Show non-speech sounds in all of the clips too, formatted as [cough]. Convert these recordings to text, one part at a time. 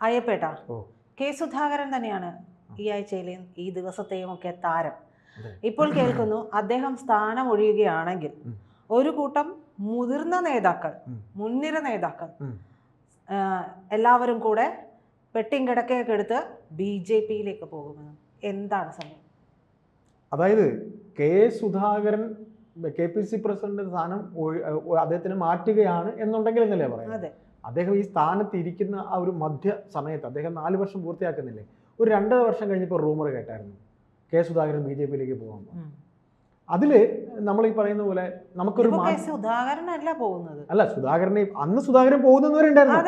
അയ്യപ്പേട്ട K Sudhakaran തന്നെയാണ് ഈ ആഴ്ചയിലെയും ഈ ദിവസത്തെയും ഒക്കെ താരം. ഇപ്പോൾ കേൾക്കുന്നു അദ്ദേഹം സ്ഥാനം ഒഴിയുകയാണെങ്കിൽ. ഒരു കൂട്ടം മുതിർന്ന നേതാക്കൾ. മുൻനിര നേതാക്കൾ എല്ലാവരും കൂടെ പെട്ടിയും കിടക്കയൊക്കെ എടുത്ത് ബി ജെ പിയിലേക്ക് പോകുമെന്ന് എന്താണ് സംഭവം? അതായത് K Sudhakaran K P C president സ്ഥാനം അദ്ദേഹത്തിന് മാറ്റുകയാണ് എന്നുണ്ടെങ്കിൽ എന്നല്ലേ പറയാം അതെ. അദ്ദേഹം ഈ സ്ഥാനത്ത് ഇരിക്കുന്ന ആ ഒരു മധ്യ സമയത്ത് അദ്ദേഹം നാല് വർഷം പൂർത്തിയാക്കുന്നില്ലേ? ഒരു രണ്ടര വർഷം കഴിഞ്ഞപ്പോൾ റൂമർ കേട്ടായിരുന്നു. കെ സുധാകരൻ ബി ജെ പിയിലേക്ക് പോകാൻ അതിൽ അതിൽ നമ്മൾ ഈ പറയുന്ന പോലെ നമുക്കൊരു സുധാകരനല്ല പോകുന്നത്. അല്ല സുധാകരനെ അന്ന് സുധാകരൻ പോകുന്നവരുണ്ടായിരുന്നു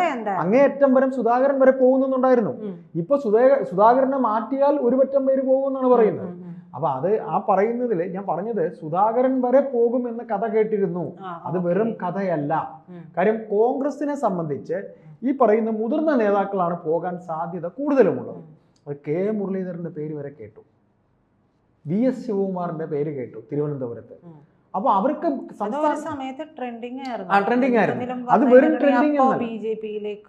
അങ്ങേയറ്റം വരെ സുധാകരൻ വരെ പോകുന്നുണ്ടായിരുന്നു. ഇപ്പൊ സുധാ സുധാകരനെ മാറ്റിയാൽ ഒരു പറ്റം പേര് പോകുമെന്നാണ് പറയുന്നത്. അപ്പൊ അത് ആ പറയുന്നതിൽ ഞാൻ പറഞ്ഞത് സുധാകരൻ വരെ പോകും എന്ന് കഥ കേട്ടിരുന്നു. അത് വെറും കഥയല്ല. കാര്യം കോൺഗ്രസിനെ സംബന്ധിച്ച് ഈ പറയുന്ന മുതിർന്ന നേതാക്കളാണ് പോകാൻ സാധ്യത കൂടുതലുമുള്ളത്. അത് കെ മുരളീധരന്റെ പേര് വരെ കേട്ടു. വി എസ് ശിവകുമാറിന്റെ പേര് കേട്ടു തിരുവനന്തപുരത്ത്. അപ്പൊ അവർക്ക് സമയത്ത് ട്രെൻഡിങ് ആയിരുന്നു. അത് വെറും ട്രെൻഡിങ്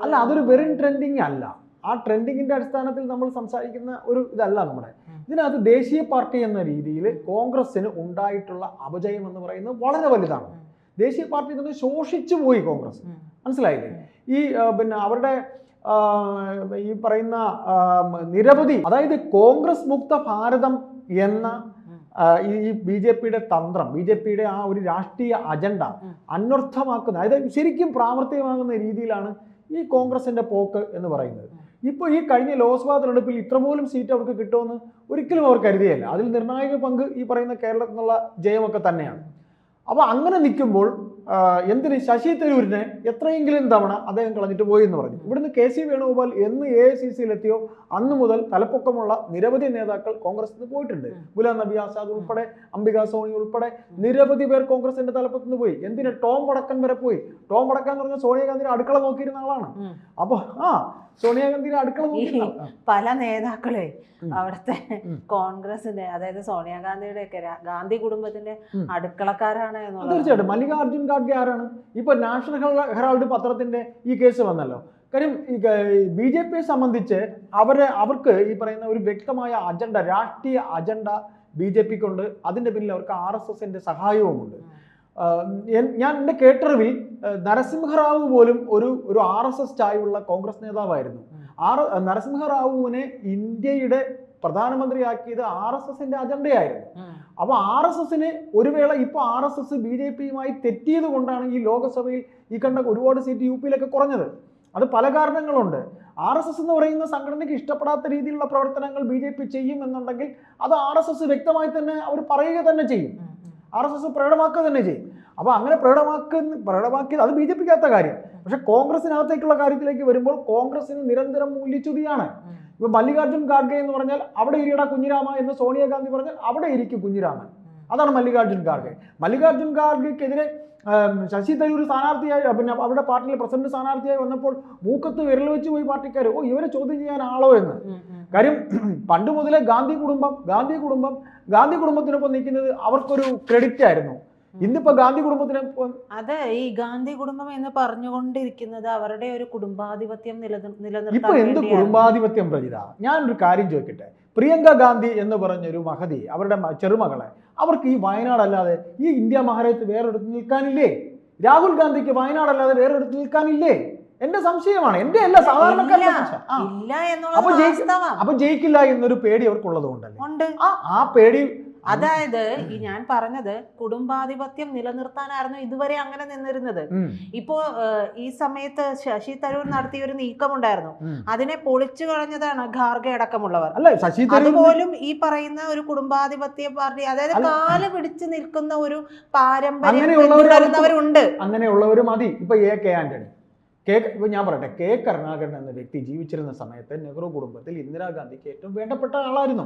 അല്ല അതൊരു വെറും ട്രെൻഡിങ് അല്ല. ആ ട്രെൻഡിങ്ങിന്റെ അടിസ്ഥാനത്തിൽ നമ്മൾ സംസാരിക്കുന്ന ഒരു ഇതല്ല നമ്മുടെ. ഇതിനകത്ത് ദേശീയ പാർട്ടി എന്ന രീതിയിൽ കോൺഗ്രസിന് ഉണ്ടായിട്ടുള്ള അപജയം എന്ന് പറയുന്നത് വളരെ വലുതാണ്. ദേശീയ പാർട്ടി തന്നെ ശോഷിച്ചു പോയി കോൺഗ്രസ്. മനസ്സിലായില്ലേ ഈ പിന്നെ അവരുടെ ഈ പറയുന്ന നിരവധി അതായത് കോൺഗ്രസ് മുക്ത ഭാരതം എന്ന ഈ ബി ജെ പിയുടെ തന്ത്രം ബി ജെ പിയുടെ ആ ഒരു രാഷ്ട്രീയ അജണ്ട. അന്വർത്ഥമാക്കുന്ന അതായത് ശരിക്കും പ്രാവർത്തികമാകുന്ന രീതിയിലാണ് ഈ കോൺഗ്രസിന്റെ പോക്ക് എന്ന് പറയുന്നത്. ഇപ്പോൾ ഈ കഴിഞ്ഞ ലോക്സഭാ തെരഞ്ഞെടുപ്പിൽ ഇത്രപോലും സീറ്റ് അവർക്ക് കിട്ടുമെന്ന് ഒരിക്കലും അവർ കരുതിയല്ല. അതിൽ നിർണായക പങ്ക് ഈ പറയുന്ന കേരളത്തിൽ നിന്നുള്ള ജയമൊക്കെ തന്നെയാണ്. അപ്പോൾ അങ്ങനെ നിൽക്കുമ്പോൾ എന്തിന് ശശി തരൂരിനെ എത്രയെങ്കിലും തവണ അദ്ദേഹം കളഞ്ഞിട്ട് പോയി എന്ന് പറഞ്ഞു. ഇവിടുന്ന് കെ സി വേണുഗോപാൽ എന്ന് എ ഐ സി സിയിലെത്തിയോ അന്ന് മുതൽ തലപ്പൊക്കമുള്ള നിരവധി നേതാക്കൾ കോൺഗ്രസിൽ നിന്ന് പോയിട്ടുണ്ട്. ഗുലാം നബി ആസാദ് ഉൾപ്പെടെ അംബിക സോണി ഉൾപ്പെടെ നിരവധി പേർ കോൺഗ്രസിന്റെ തലപ്പത്ത് നിന്ന് പോയി. എന്തിന്? ടോം വടക്കൻ വരെ പോയി. ടോം വടക്കൻ എന്ന് പറഞ്ഞാൽ സോണിയാഗാന്ധിയുടെ അടുക്കള നോക്കിയിരുന്ന ആളാണ്. അപ്പോൾ അപ്പൊ ആ സോണിയാഗാന്ധിയുടെ അടുക്കള. പല നേതാക്കളെ. അവിടുത്തെ കോൺഗ്രസിന്റെ അതായത് സോണിയാഗാന്ധിയുടെ ഒക്കെ ഗാന്ധി കുടുംബത്തിന്റെ. അടുക്കളക്കാരാണ് തീർച്ചയായിട്ടും. മല്ലികാർജുൻ ഖാർഗെ ആരാണ്? ഇപ്പൊ നാഷണൽ ഹെറ- ഹെറാൾഡ് പത്രത്തിന്റെ ഈ കേസ് വന്നല്ലോ. കാര്യം ബി ജെ പിയെ സംബന്ധിച്ച് അവരെ അവർക്ക് ഈ പറയുന്ന ഒരു വ്യക്തമായ അജണ്ട രാഷ്ട്രീയ അജണ്ട ബി ജെ പിക്കുണ്ട്. അതിന്റെ പിന്നിൽ അവർക്ക് ആർ എസ് എസിന്റെ സഹായവുമുണ്ട്. ഞാൻ എന്റെ കേട്ടറിവിൽ നരസിംഹറാവു പോലും ഒരു ഒരു ആർ എസ് എസ് ചായവുള്ള കോൺഗ്രസ് നേതാവായിരുന്നു. ആർ നരസിംഹറാവുവിനെ ഇന്ത്യയുടെ പ്രധാനമന്ത്രിയാക്കിയത് ആർ എസ് എസിന്റെ അജണ്ടയായിരുന്നു. അപ്പൊ ആർ എസ് എസിന് ഒരു വേള ഇപ്പൊ R S S B J പിയുമായി തെറ്റിയത് കൊണ്ടാണ് ഈ ലോകസഭയിൽ ഈ കണ്ട ഒരുപാട് സീറ്റ് യു പിയിലൊക്കെ കുറഞ്ഞത്. അത് പല കാരണങ്ങളുണ്ട്. ആർ എസ് എസ് എന്ന് പറയുന്ന സംഘടനയ്ക്ക് ഇഷ്ടപ്പെടാത്ത രീതിയിലുള്ള പ്രവർത്തനങ്ങൾ ബി ജെ പി ചെയ്യും എന്നുണ്ടെങ്കിൽ അത് ആർ എസ് എസ് വ്യക്തമായി തന്നെ അവർ പറയുക തന്നെ ചെയ്യും. ആർ എസ് എസ് പ്രകടമാക്കുക തന്നെ ചെയ്യും. അപ്പോൾ അങ്ങനെ പ്രകടമാക്കുന്ന പ്രകടമാക്കിയത് അത് ബി ജെ പിക്കകത്ത കാര്യം. പക്ഷെ കോൺഗ്രസിനകത്തേക്കുള്ള കാര്യത്തിലേക്ക് വരുമ്പോൾ കോൺഗ്രസിന് നിരന്തരം മൂല്യച്യുതിയാണ്. ഇപ്പൊ മല്ലികാർജുൻ ഖാർഗെ എന്ന് പറഞ്ഞാൽ അവിടെ ഇരിയട കുഞ്ഞിരാമ എന്ന് സോണിയാഗാന്ധി പറഞ്ഞാൽ അവിടെ ഇരിക്കും കുഞ്ഞിരാമൻ. അതാണ് മല്ലികാർജുൻ ഖാർഗെ. മല്ലികാർജുൻ ഖാർഗെക്കെതിരെ ശശി തരൂർ സ്ഥാനാർത്ഥിയായി പിന്നെ അവരുടെ പാർട്ടിയിലെ പ്രസിഡന്റ് സ്ഥാനാർത്ഥിയായി വന്നപ്പോൾ മൂക്കത്ത് വിരൽ വെച്ച് പോയി പാർട്ടിക്കാർ ഓ ഇവരെ ചോദ്യം ചെയ്യാൻ ആളോ എന്ന്. കാര്യം [clears throat] പണ്ട് മുതലേ ഗാന്ധി കുടുംബം ഗാന്ധി കുടുംബം ഗാന്ധി കുടുംബത്തിനൊപ്പം നിൽക്കുന്നത് അവർക്കൊരു ക്രെഡിറ്റ് ആയിരുന്നു. ഇന്നിപ്പോ ഗാന്ധി കുടുംബത്തിന് അതെ ഈ ഗാന്ധി കുടുംബം എന്ന് പറഞ്ഞുകൊണ്ടിരിക്കുന്നത് അവരുടെ ഒരു കുടുംബാധിപത്യം നിലനിർ- ഇപ്പൊ എന്ത് കുടുംബാധിപത്യം ഞാൻ ഒരു കാര്യം ചോദിക്കട്ടെ. പ്രിയങ്ക ഗാന്ധി എന്ന് പറഞ്ഞൊരു മഹതി അവരുടെ ചെറുമകളെ അവർക്ക് ഈ വയനാട് അല്ലാതെ ഈ ഇന്ത്യ മഹാരാജ്യത്ത് വേറൊരിടത്ത് നിൽക്കാനില്ലേ? രാഹുൽ ഗാന്ധിക്ക് വയനാട് അല്ലാതെ വേറൊരിടത്ത് നിൽക്കാനില്ലേ? എന്റെ സംശയമാണ്. എന്റെ അല്ല. ഇല്ല അപ്പൊ ജയിക്കില്ല എന്നൊരു പേടി അവർക്കുള്ളത് കൊണ്ടല്ലേ ആ പേടി അതായത് ഈ ഞാൻ പറഞ്ഞത് കുടുംബാധിപത്യം നിലനിർത്താനായിരുന്നു ഇതുവരെ അങ്ങനെ നിന്നിരുന്നത്. ഇപ്പോ ഈ സമയത്ത് ശശി തരൂർ നടത്തിയ ഒരു നീക്കമുണ്ടായിരുന്നു. ഉണ്ടായിരുന്നു അതിനെ പൊളിച്ചു കളഞ്ഞതാണ് ഖാർഗെ അടക്കമുള്ളവർ. അതുപോലും ഈ പറയുന്ന ഒരു കുടുംബാധിപത്യ പാർട്ടി അതായത്. കാൽ പിടിച്ചു നിൽക്കുന്ന ഒരു പാരമ്പര്യം അങ്ങനെയുള്ളവർ മതി. ഇപ്പൊ എ കെ ആന്റണി. കെ ഇപ്പൊ ഞാൻ പറയട്ടെ കെ കരുണാകരൻ എന്ന വ്യക്തി ജീവിച്ചിരുന്ന സമയത്ത് നെഹ്റു കുടുംബത്തിൽ ഇന്ദിരാഗാന്ധിക്ക് ഏറ്റവും വേണ്ടപ്പെട്ട ആളായിരുന്നു.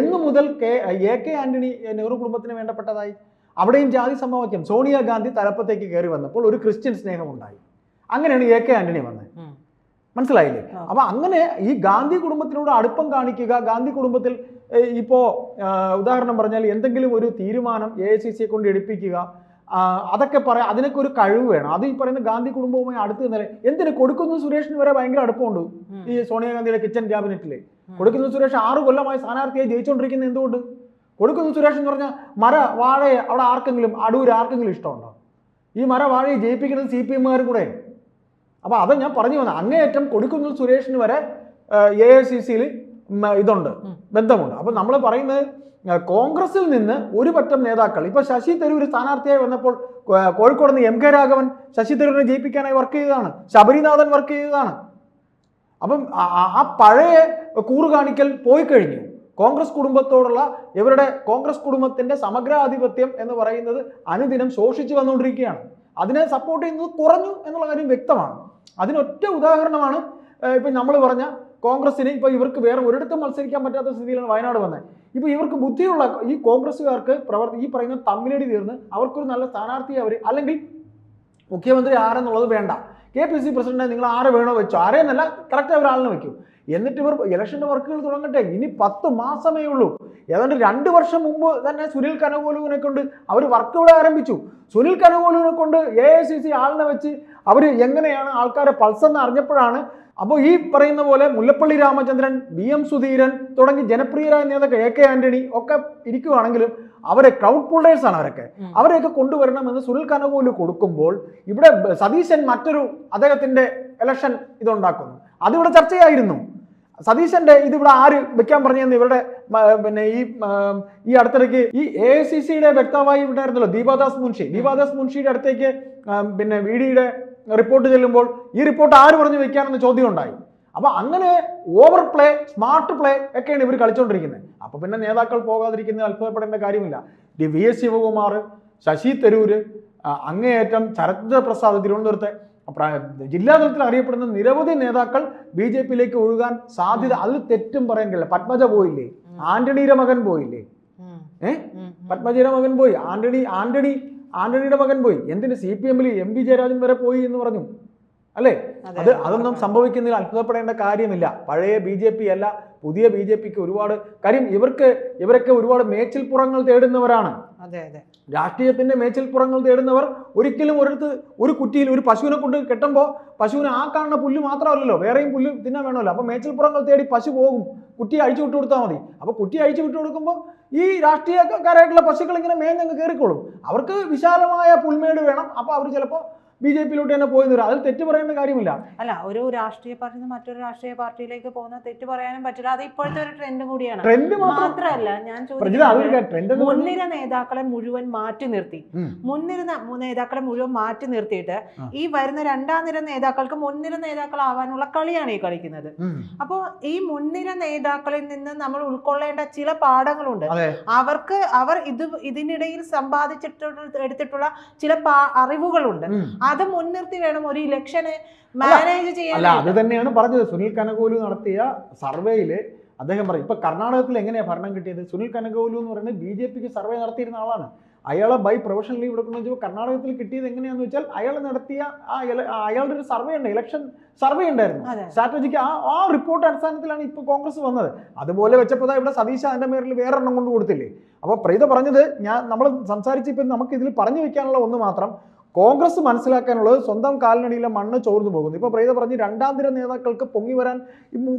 എന്നു മുതൽ K A K Antony Nehru കുടുംബത്തിന് വേണ്ടപ്പെട്ടതായി അവിടെയും ജാതി സമവാക്യം സോണിയാഗാന്ധി തലപ്പത്തേക്ക് കയറി വന്നപ്പോൾ ഒരു ക്രിസ്ത്യൻ സ്നേഹം ഉണ്ടായി അങ്ങനെയാണ് എ കെ ആന്റണി വന്നത്. മനസ്സിലായില്ലേ. അപ്പൊ അങ്ങനെ ഈ ഗാന്ധി കുടുംബത്തിനോട് അടുപ്പം കാണിക്കുക ഗാന്ധി കുടുംബത്തിൽ ഇപ്പോ ഉദാഹരണം പറഞ്ഞാൽ എന്തെങ്കിലും ഒരു തീരുമാനം എ ഐ സി സിയെ കൊണ്ട് എടുപ്പിക്കുക അതൊക്കെ പറയാം അതിനൊക്കെ ഒരു കഴിവ് വേണം. അത് ഈ പറയുന്ന ഗാന്ധി കുടുംബവുമായി അടുത്ത് നില എന്തിന് കൊടുക്കുന്ന സുരേഷിന് വരെ ഭയങ്കര അടുപ്പമുണ്ട്. ഈ സോണിയാഗാന്ധിയുടെ കിച്ചൺ ക്യാബിനറ്റിലെ. കൊടുക്കുന്ന സുരേഷ് ആറ് കൊല്ലമായി സ്ഥാനാർത്ഥിയായി ജയിച്ചുകൊണ്ടിരിക്കുന്നത് എന്തുകൊണ്ട്? കൊടുക്കുന്ന സുരേഷ് എന്ന് പറഞ്ഞാൽ മര വാഴയെ അവിടെ ആർക്കെങ്കിലും അടൂർ ആർക്കെങ്കിലും ഇഷ്ടമുണ്ടോ? ഈ മര വാഴയെ ജയിപ്പിക്കുന്നത് സി പി എമ്മുകാരും കൂടെ. അപ്പോൾ അത് ഞാൻ പറഞ്ഞു വന്നത് അങ്ങേയറ്റം കൊടുക്കുന്ന സുരേഷിന് വരെ എ ഐ സി സിയിൽ ഇതുണ്ട്. ബന്ധമുണ്ട്. അപ്പം നമ്മൾ പറയുന്നത് കോൺഗ്രസിൽ നിന്ന് ഒരു പറ്റം നേതാക്കൾ ഇപ്പൊ ശശി തരൂർ സ്ഥാനാർത്ഥിയായി വന്നപ്പോൾ കോഴിക്കോട് നിന്ന് എം കെ രാഘവൻ ശശി തരൂരിനെ ജയിപ്പിക്കാനായി വർക്ക് ചെയ്തതാണ്. ശബരിനാഥൻ വർക്ക് ചെയ്തതാണ്. അപ്പം ആ- പഴയ കൂറ് കാണിക്കൽ പോയി കഴിഞ്ഞു. കോൺഗ്രസ് കുടുംബത്തോടുള്ള ഇവരുടെ കോൺഗ്രസ് കുടുംബത്തിന്റെ സമഗ്രാധിപത്യം എന്ന് പറയുന്നത് അനുദിനം ശോഷിച്ചു വന്നുകൊണ്ടിരിക്കുകയാണ്. അതിനെ സപ്പോർട്ട് ചെയ്യുന്നത് കുറഞ്ഞു എന്നുള്ള കാര്യം വ്യക്തമാണ്. അതിനൊറ്റ ഉദാഹരണമാണ് ഇപ്പം നമ്മൾ പറഞ്ഞ കോൺഗ്രസിന് ഇപ്പോൾ ഇവർക്ക് വേറെ ഒരിടത്തും മത്സരിക്കാൻ പറ്റാത്ത സ്ഥിതിയിലാണ് വയനാട് വന്നത് ഇപ്പൊ ഇവർക്ക് ബുദ്ധിയുള്ള ഈ കോൺഗ്രസ്സുകാർക്ക് പ്രവർത്തി ഈ പറയുന്ന തമ്മിലടി തീർന്ന് അവർക്കൊരു നല്ല സ്ഥാനാർത്ഥി അവർ അല്ലെങ്കിൽ മുഖ്യമന്ത്രി ആരെന്നുള്ളത് വേണ്ട. കെ പി സി പ്രസിഡന്റ് നിങ്ങൾ ആരെ വേണോ വെച്ചോ ആരെയെന്നല്ല കറക്റ്റ് ഒരാളിനെ വെക്കും. എന്നിട്ട് ഇവർ ഇലക്ഷന്റെ വർക്കുകൾ തുടങ്ങട്ടെ. ഇനി പത്ത് മാസമേ ഉള്ളൂ. ഏതാണ്ട് രണ്ട് വർഷം മുമ്പ് തന്നെ സുനിൽ കനകോലുവിനെ കൊണ്ട് അവർ വർക്ക് ഇവിടെ ആരംഭിച്ചു. സുനിൽ കനകോലുവിനെ കൊണ്ട് എ ഐ സി സി ആളിനെ വെച്ച് അവർ എങ്ങനെയാണ് ആൾക്കാരെ പൾസെന്ന് അറിഞ്ഞപ്പോഴാണ് അപ്പോൾ ഈ പറയുന്ന പോലെ മുല്ലപ്പള്ളി രാമചന്ദ്രൻ ബി എം സുധീരൻ തുടങ്ങി ജനപ്രിയരായ നേതാക്കൾ എ കെ ആന്റണി ഒക്കെ ഇരിക്കുവാണെങ്കിലും അവരെ ക്രൗഡ് പുള്ളേഴ്സ് ആണ് അവരൊക്കെ. അവരെയൊക്കെ കൊണ്ടുവരണം എന്ന് സുനിൽ കനകോൽ കൊടുക്കുമ്പോൾ ഇവിടെ സതീശൻ മറ്റൊരു അദ്ദേഹത്തിന്റെ ഇലക്ഷൻ ഇതുണ്ടാക്കുന്നു. അതിവിടെ ചർച്ചയായിരുന്നു. സതീശന്റെ ഇതിവിടെ ആര് വെക്കാൻ പറഞ്ഞെന്ന് ഇവരുടെ പിന്നെ ഈ ഈ അടുത്തിടയ്ക്ക് ഈ എ ഐ സി സിയുടെ വ്യക്തമായി ഉണ്ടായിരുന്നല്ലോ ദീപാദാസ് മുൻഷി. ദീപാദാസ് മുൻഷിയുടെ അടുത്തേക്ക് പിന്നെ വി ഡിയുടെ റിപ്പോർട്ട് ചെല്ലുമ്പോൾ ഈ റിപ്പോർട്ട് ആര് പറഞ്ഞു വെക്കാനെന്ന് ചോദ്യം ഉണ്ടായി അപ്പൊ അങ്ങനെ ഓവർ പ്ലേ സ്മാർട്ട് പ്ലേ ഒക്കെയാണ് ഇവർ കളിച്ചുകൊണ്ടിരിക്കുന്നത് അപ്പൊ പിന്നെ നേതാക്കൾ പോകാതിരിക്കുന്നത് അത്ഭുതപ്പെടേണ്ട കാര്യമില്ല. D V S Shivakumar Shashi Tharoor അങ്ങേയറ്റം ശരത് പ്രസാദ് തിരുവനന്തപുരത്തെ പ്ര- ജില്ലാ തലത്തിൽ അറിയപ്പെടുന്ന നിരവധി നേതാക്കൾ ബി ജെ പിയിലേക്ക് ഒഴുകാൻ സാധ്യത അതിൽ തെറ്റും പറയാൻ കഴിയില്ല. പത്മജ പോയില്ലേ. ആന്റണിയുടെ മകൻ പോയില്ലേ? ഏഹ്. പത്മജിയുടെ മകൻ പോയി. ആന്റണി ആന്റണി ആന്റണിയുടെ മകൻ പോയി. എന്തിന്? സി പി എമ്മിൽ എം പി ജയരാജൻ വരെ പോയി എന്ന് പറഞ്ഞു. അല്ലേ? അത് അതൊന്നും സംഭവിക്കുന്നതിൽ അത്ഭുതപ്പെടേണ്ട കാര്യമില്ല. പഴയ ബി ജെ പി അല്ല പുതിയ ബി ജെ പിക്ക് ഒരുപാട് കാര്യം ഇവർക്ക് ഇവരൊക്കെ ഒരുപാട് മേച്ചിൽപ്പുറങ്ങൾ തേടുന്നവരാണ്. രാഷ്ട്രീയത്തിന്റെ മേച്ചിൽപ്പുറങ്ങൾ തേടുന്നവർ ഒരിക്കലും ഒരിടത്ത് ഒരു കുറ്റിയിൽ ഒരു പശുവിനെ കൊണ്ട് കെട്ടുമ്പോൾ പശുവിന് ആ കാണുന്ന പുല്ല് മാത്രമല്ലല്ലോ വേറെയും പുല്ല് തിന്നാൻ വേണമല്ലോ. അപ്പോൾ മേച്ചിൽപ്പുറങ്ങൾ തേടി പശു പോകും. കുട്ടി അഴിച്ചു വിട്ടു കൊടുത്താൽ മതി. അപ്പോൾ കുട്ടി അഴിച്ചു വിട്ടു കൊടുക്കുമ്പോൾ ഈ രാഷ്ട്രീയക്കാരായിട്ടുള്ള പശുക്കൾ ഇങ്ങനെ മേഞ്ഞങ്ങ് കയറിക്കോളും. അവർക്ക് വിശാലമായ പുൽമേട് വേണം. അപ്പോൾ അവർ ചിലപ്പോൾ ബി ജെ പിയിലോട്ട് തന്നെ പോയി വരും. അതിൽ തെറ്റ് പറയേണ്ട കാര്യമില്ല. അല്ല ഒരു രാഷ്ട്രീയ പാർട്ടിയിൽ നിന്ന് മറ്റൊരു രാഷ്ട്രീയ പാർട്ടിയിലേക്ക് പോകുന്ന തെറ്റ് പറയാനും പറ്റില്ല. അത് ഇപ്പോഴത്തെ ഒരു ട്രെൻഡ് കൂടിയാണ്. ട്രെൻഡ് മാത്രമല്ല ഞാൻ ചോദിക്കുന്നത് മുൻനിര നേതാക്കളെ മുഴുവൻ മാറ്റി നിർത്തി. മുൻനിര നേതാക്കളെ മുഴുവൻ മാറ്റി നിർത്തിയിട്ട് ഈ വരുന്ന രണ്ടാം നിര നേതാക്കൾക്ക് മുൻനിര നേതാക്കളാവാനുള്ള കളിയാണ് ഈ കളിക്കുന്നത്. അപ്പോൾ ഈ മുൻനിര നേതാക്കളിൽ നിന്ന് നമ്മൾ ഉൾക്കൊള്ളേണ്ട ചില പാഠങ്ങളുണ്ട്. അവർക്ക് അവർ ഇത് ഇതിനിടയിൽ സമ്പാദിച്ചിട്ടുള്ള എടുത്തിട്ടുള്ള ചില അറിവുകളുണ്ട്. ഉം. അത് മുൻനിർത്തി വേണം ഒരു ഇലക്ഷന് മാനേജ് ചെയ്യാൻ അല്ല അത് തന്നെയാണ് പറഞ്ഞത്. സുനിൽ കനകോലു നടത്തിയ സർവേയിൽ അദ്ദേഹം പറയും ഇപ്പൊ കർണാടകത്തിൽ എങ്ങനെയാ ഭരണം കിട്ടിയത്? സുനിൽ കനകോലു എന്ന് പറയുന്നത് ബി ജെ പിക്ക് സർവേ നടത്തിയിരുന്ന ആളാണ്. അയാളെ ബൈ പ്രൊഫഷണൽ ലീവ് എടുക്കുന്ന കർണാടകത്തിൽ കിട്ടിയത് എങ്ങനെയാന്ന് വെച്ചാൽ അയാൾ നടത്തിയ ആ അയാളുടെ ഒരു സർവേ ഉണ്ട് ഇലക്ഷൻ സർവേ ഉണ്ടായിരുന്നു. സ്ട്രാറ്റജിക്ക് ആ ആ റിപ്പോർട്ട് അടിസ്ഥാനത്തിലാണ് ഇപ്പോൾ കോൺഗ്രസ് വന്നത്. അതുപോലെ വെച്ചപ്പോൾ ഇവിടെ സതീശ അതിന്റെ പേരിൽ വേറൊരെണ്ണം കൊണ്ട് കൊടുത്തില്ലേ? അപ്പോൾ പ്രീത പറഞ്ഞത് ഞാൻ നമ്മൾ സംസാരിച്ച് ഇപ്പം നമുക്ക് ഇതിൽ പറഞ്ഞു വെക്കാനുള്ള ഒന്ന് മാത്രം കോൺഗ്രസ് മനസ്സിലാക്കാനുള്ളത് സ്വന്തം കാലിനടിയിലെ മണ്ണ് ചോർന്നു പോകുന്നു. ഇപ്പോൾ പ്രീത പറഞ്ഞ് രണ്ടാം തര നേതാക്കൾക്ക് പൊങ്ങി വരാൻ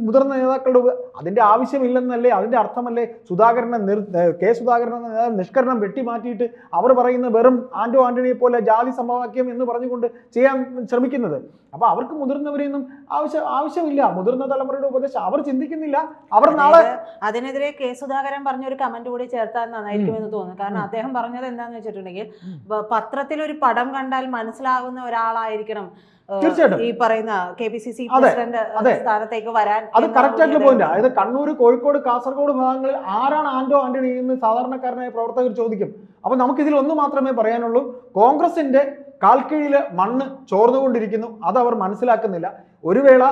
മുതിർന്ന നേതാക്കളുടെ അതിന്റെ അതിന്റെ ആവശ്യമില്ലെന്നല്ലേ അതിന്റെ അർത്ഥമല്ലേ സുധാകരനെ നിർ കെ സുധാകരൻ എന്ന നിഷ്കരണം വെട്ടിമാറ്റിയിട്ട് അവർ പറയുന്ന വെറും ആന്റോ ആന്റണിയെ പോലെ ജാതി സമവാക്യം എന്ന് പറഞ്ഞുകൊണ്ട് ചെയ്യാൻ ശ്രമിക്കുന്നത്. അപ്പോൾ അവർക്ക് മുതിർന്നവരെയൊന്നും ആവശ്യം ആവശ്യമില്ല. മുതിർന്ന തലമുറയുടെ ഉപദേശം അവർ ചിന്തിക്കുന്നില്ല. അവർ നാളെ അതിനെതിരെ കെ സുധാകരൻ പറഞ്ഞ ഒരു കമന്റ് കൂടി ചേർത്താൽ നന്നായിരിക്കുമെന്ന് തോന്നുന്നു. കാരണം അദ്ദേഹം പറഞ്ഞത് എന്താന്ന് വെച്ചിട്ടുണ്ടെങ്കിൽ. പത്രത്തിൽ ഒരു പടം കണ്ടാൽ മനസ്സിലാകുന്ന ഒരാളായിരിക്കണം തീർച്ചയായിട്ടും. ഈ പറയുന്ന K P C C president സ്ഥാനത്തേക്ക് വരാൻ അത് കറക്റ്റ് ആയിട്ടുള്ള പോയിന്റ് അതായത് കണ്ണൂർ കോഴിക്കോട് കാസർഗോഡ് ഭാഗങ്ങളിൽ ആരാണ് ആന്റോ ആന്റണി എന്ന് സാധാരണക്കാരനായ പ്രവർത്തകർ ചോദിക്കും. അപ്പൊ നമുക്കിതിൽ ഒന്ന് മാത്രമേ പറയാനുള്ളൂ. കോൺഗ്രസിന്റെ കാൽക്കീഴിലെ മണ്ണ് ചോർന്നുകൊണ്ടിരിക്കുന്നു. അത് അവർ മനസ്സിലാക്കുന്നില്ല. ഒരു വേള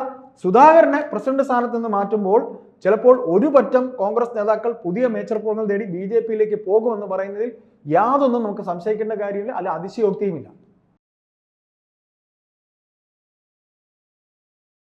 സുധാകരനെ പ്രസിഡന്റ് സ്ഥാനത്ത് നിന്ന് മാറ്റുമ്പോൾ ചിലപ്പോൾ ഒരു പറ്റം കോൺഗ്രസ് നേതാക്കൾ പുതിയ മേച്ചർപ്പുറങ്ങൾ തേടി ബി ജെ പിയിലേക്ക് പോകുമെന്ന് പറയുന്നതിൽ യാതൊന്നും നമുക്ക് സംശയിക്കേണ്ട കാര്യമില്ല. അല്ല അതിശയോക്തിയുമില്ല.